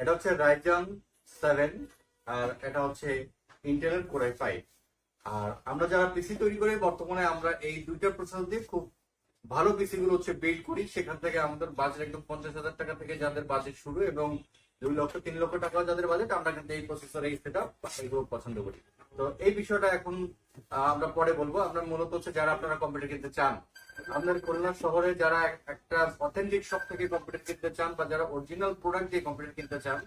এটা হচ্ছে Ryzen seven আর এটা হচ্ছে ইন্টারনেট কোরাই ফাইভ আর আমরা যারা পিসি তৈরি করি, বর্তমানে আমরা এই দুইটা প্রসেসর দিয়ে খুব ভালো পিসি গুলো হচ্ছে বিল্ড করি। সেখান থেকে আমাদের বাজেট একদম পঞ্চাশ হাজার টাকা থেকে যাদের বাজেট শুরু এবং দুই লক্ষ, তিন লক্ষ টাকা যাদের বাজেট আমরা কিন্তু এই প্রসেসর এই সেট এগুলো পছন্দ করি। তো এই বিষয়টা এখন আমরা পরে বলব। আমরা মূলত হচ্ছে যারা আপনারা কম্পিউটার কিনতে চান, আপনার খুলনা শহরে যারা একটা অথেন্টিক শপ থেকে কম্পিউটার কিনতে চান বা যারা অরিজিনাল প্রোডাক্ট দিয়ে কম্পিউটার কিনতে চান,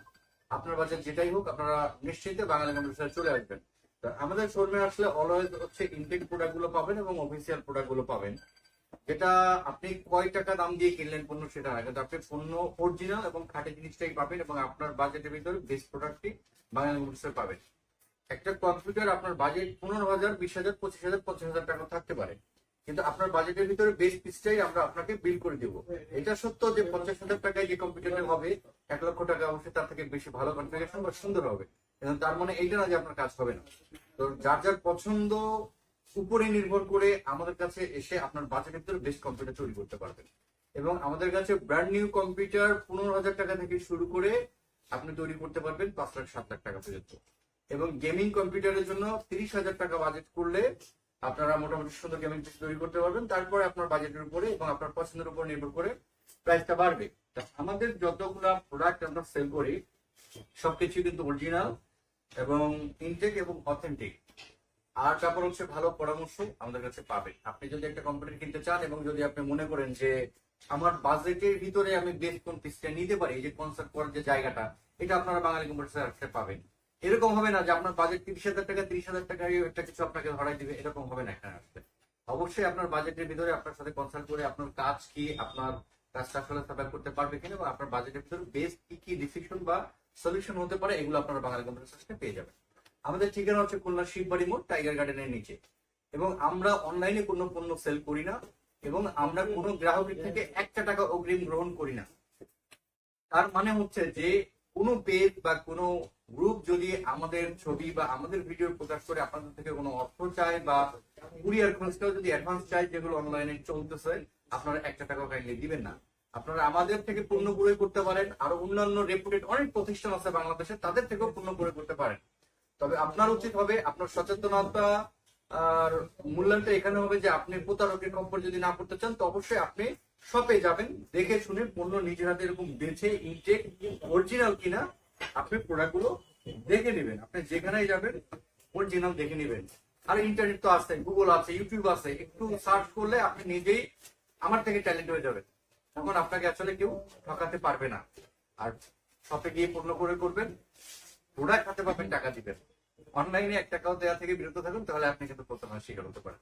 আপনার বাজেট যেটাই হোক, আপনারা নিশ্চিত বাঙালি কম্পিউটার চলে আসবেন। তো আমাদের শোরুমে আসলে অলওয়েজ হচ্ছে ইনটেক প্রোডাক্টগুলো পাবেন এবং অফিসিয়াল প্রোডাক্টগুলো পাবেন। যেটা আপনি কয় টাকা দাম দিয়ে কিনলেন পণ্য সেটা না, কিন্তু আপনি পণ্য অরিজিনাল এবং খাঁটি জিনিসটাই পাবেন এবং আপনার বাজেটের ভিতরে বেস্ট প্রোডাক্টটি বাঙালি কম্পিউটার পাবেন। একটা কম্পিউটার আপনার বাজেট পনেরো হাজার, বিশ হাজার, পঁচিশ হাজার, পঞ্চাশ হাজার টাকা থাকতে পারে। কিন্তু আপনার বাজেটের ভিতরে বেস্ট পিসটাই আমরা আপনাকে বিল করে দেবো। এটা সত্য যে পঞ্চাশ হাজার টাকায় যে কম্পিউটারটা হবে, এক লক্ষ টাকা অবশ্যই তার থেকে বেশি ভালো কনফিগারেশন বা সুন্দর হবে। এবং তার মানে এইটা না যে আপনার কাজ হবে না। তো যার যার পছন্দ উপরে নির্ভর করে আমাদের কাছে এসে আপনার বাজেটের ভিতরে বেস্ট কম্পিউটার তৈরি করতে পারবেন। এবং আমাদের কাছে ব্র্যান্ড নিউ কম্পিউটার পনেরো হাজার টাকা থেকে শুরু করে আপনি তৈরি করতে পারবেন পাঁচ লাখ, সাত লাখ টাকা পর্যন্ত। এবং গেমিং কম্পিউটারের জন্য তিরিশ হাজার টাকা বাজেট করলে আপনারা মোটামুটি সুন্দর গেমিং পিসি তৈরি করতে পারবেন। তারপরে আপনার বাজেটের উপরে এবং আপনার পছন্দের উপর নির্ভর করে প্রাইসটা বাড়বে। আমাদের যতগুলা প্রোডাক্ট আমরা সেল করি সবকিছু কিন্তু অরিজিনাল এবং ইনটেক এবং অথেন্টিক আর তারপর হচ্ছে ভালো পরামর্শ আমাদের কাছে পাবেন। আপনি যদি একটা কম্পিউটার কিনতে চান এবং যদি আপনি মনে করেন যে আমার বাজেটের ভিতরে আমি বেস্ট কোন পিসটা নিতে পারি, এই যে কনসার্ট করার যে জায়গাটা, এটা আপনারা বাঙালি কম্পিউটার পাবেন। এরকম হবে না যে আপনার বাজেট তিরিশ হাজার টাকা, তিরিশ হাজার টাকা একটা কিছু আপনাকে ধরাই দিবে, এরকম হবে না এখানে আসলে অবশ্যই আপনার বাজেটের ভিতরে আপনার সাথে কনসাল্ট করে আপনার কাজ কি, আপনার কাজটা আসলে সার্ভাইভ করতে পারবে কিনা এবং আপনার বাজেটের ভিতরে বেস্ট কি কি ডিসিশন বা সলিউশন হতে পারে, এগুলো আপনারা বাঙালি কম্পিউটার সাথে পেয়ে যাবেন। আমাদের ঠিকানা হচ্ছে খুলনা শিববাড়ি মোড়, টাইগার গার্ডেনের নিচে। এবং আমরা অনলাইনে কোনো পণ্য সেল করি না এবং আমরা কোনো গ্রাহকের থেকে একটা টাকা অগ্রিম গ্রহণ করি না। তার মানে হচ্ছে যে কোনো পেজ বা কোনো গ্রুপ যদি আমাদের ছবি বা আমাদের ভিডিও প্রকাশ করে আপনাদের থেকে কোনো অর্থ চায় বা কুরিয়ার খরচটাও যদি অ্যাডভান্স চায়, যেগুলো অনলাইনে চলতেছে, আপনারা একটা টাকা কাইন্ডলি দিবেন না। আপনারা আমাদের থেকে পণ্য ক্রয় করতে পারেন, আরও অন্যান্য রেপুটেড অনেক প্রতিষ্ঠান আছে বাংলাদেশে, তাদের থেকেও পণ্য ক্রয় করতে পারেন। তবে আপনার উচিত হবে আপনার সচেতনতা, আর মূল্যায়নটা এখানে হবে যে আপনি প্রতারকের কম্পর যদি না করতে চান, তো অবশ্যই আপনি শপে যাবেন, দেখে শুনে পণ্য নিজের হাতে এরকম বেছে ইনটেক অরিজিনাল কিনা আপনি প্রোডাক্টগুলো দেখে নেবেন। আপনি যেখানেই যাবেন অরিজিনাল দেখে নেবেন। আর ইন্টারনেট তো আছে গুগল আছে ইউটিউব আছে। একটু সার্চ করলে আপনি নিজেই আমার থেকে ট্যালেন্ট হয়ে যাবেন। তখন আপনাকে আসলে কেউ ঠকাতে পারবে না। আর শপে গিয়ে পণ্য করে করবেন প্রোডাক্ট হাতে পাবেন, টাকা দিবেন। অনলাইনে এক টাকাও দেওয়া থেকে বিরত থাকুন, তাহলে আপনি কিন্তু প্রতারণার শিকার হতে পারেন।